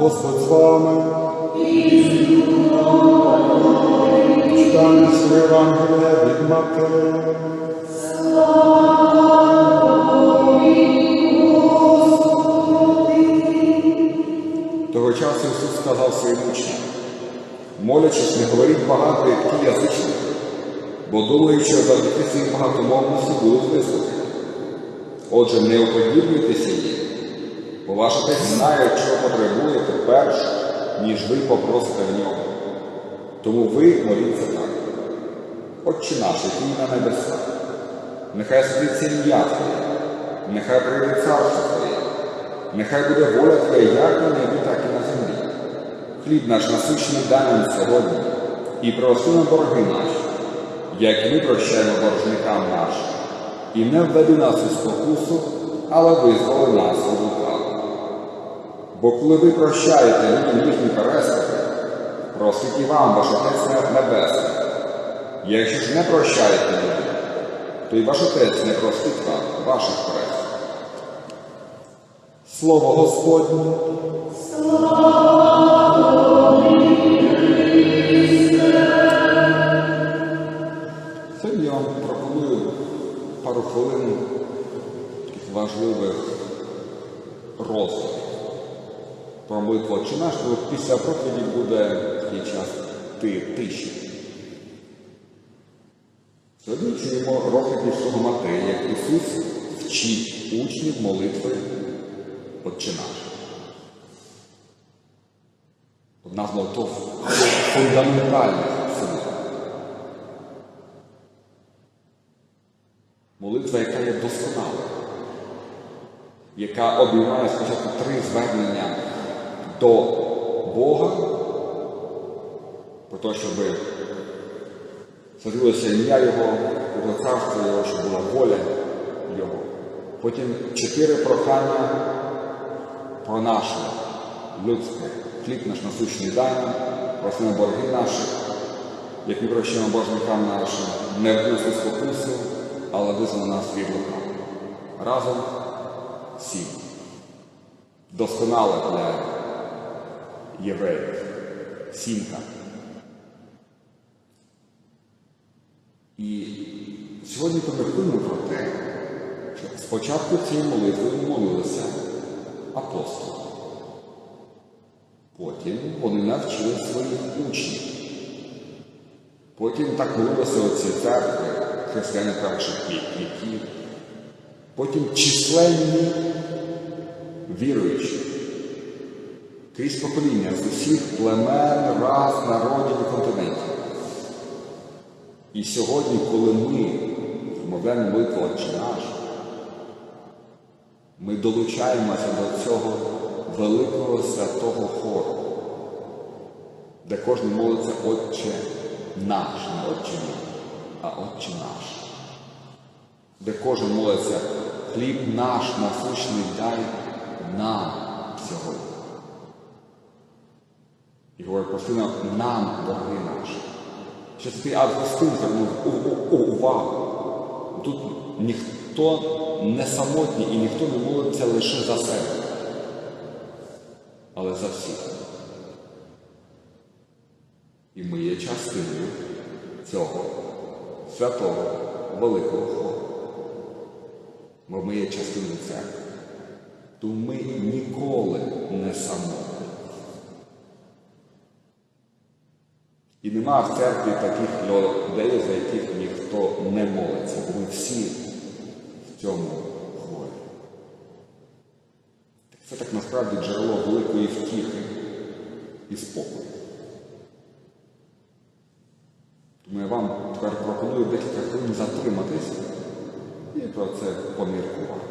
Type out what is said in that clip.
Господь з вами. Читання з Євангелія від Матея. Того часу Ісус сказав своїм учням, молячись, не говоріть багато, як ті язичники, бо думаю, що завдяки своїй багатомовності будуть вислухані. Отже, не уподібнюйтеся їм, бо ваш отець знає, чого потребуєте перш, ніж ви попросите в нього. Тому ви моліться так. Отче наш, який на небесах, нехай святиться ім'я Твоє, нехай прийде царство Твоє, нехай буде воля Твоя як на небі, так і на землі. Хліб наш насущний дай нам сьогодні, і прости нам борги наші, як ми прощаємо боржникам нашим. І не введи нас у спокусу, але визволи нас від лукавого. Бо коли ви прощаєте людям їхні переступи, простить і вам ваш Отець Небесний. Якщо ж не прощаєте людям, то і ваш Отець не простить вам ваших переступів. Слово Господнє. Сьогодні я вам пропоную пару хвилин таких важливих роздумів про молитву «Отче наш», бо після проповіді буде такий час ти, тиші. Сьогодні чуємо розповідь свого Матея, як Ісус вчить учнів молитви «Отче наш». Одна з молитв фундаментальних абсолютно. Молитва, яка є досконала, яка обіймає спочатку три звернення до Бога, про те, щоб садилося ім'я Його, було царство Його, щоб була воля Його. Потім чотири прохання про наше людське. Хліб наш насущний дай просимо борги наші, як ми прощаємо боржникам нашим, не вкусу спокусу, але визнано нас від лукавого. Разом сім. Досконале для євреїв. Сімка. І сьогодні поміркуємо про те, що спочатку цієї молитви молилися апостоли. Потім вони навчили своїх учнів. Потім так молилися оці церкви, християни перших віків. Потім численні віруючі крізь покоління з усіх племен, рас, народів і континентів. І сьогодні, коли ми вмовляємо молитву Отче наш, ми долучаємося до цього великого святого хору, де кожен молиться Отче наш, не Отче мій, а Отче наш, де кожен молиться хліб наш насущний дай нам сьогодні. І говорить постійно нам, борги наші. Що цей Августин звернув увагу. Тут ніхто не самотній і ніхто не молиться лише за себе, але за всіх. І ми є частиною цього святого великого хору. Бо ми є частиною церкви. То ми ніколи не самотні. І нема в церкві таких людей, за яких ніхто не молиться. Ми всі в цьому хворі. Це так насправді джерело великої втіхи і спокою. Тому я вам тепер пропоную декілька хвилин затриматись і про це поміркувати.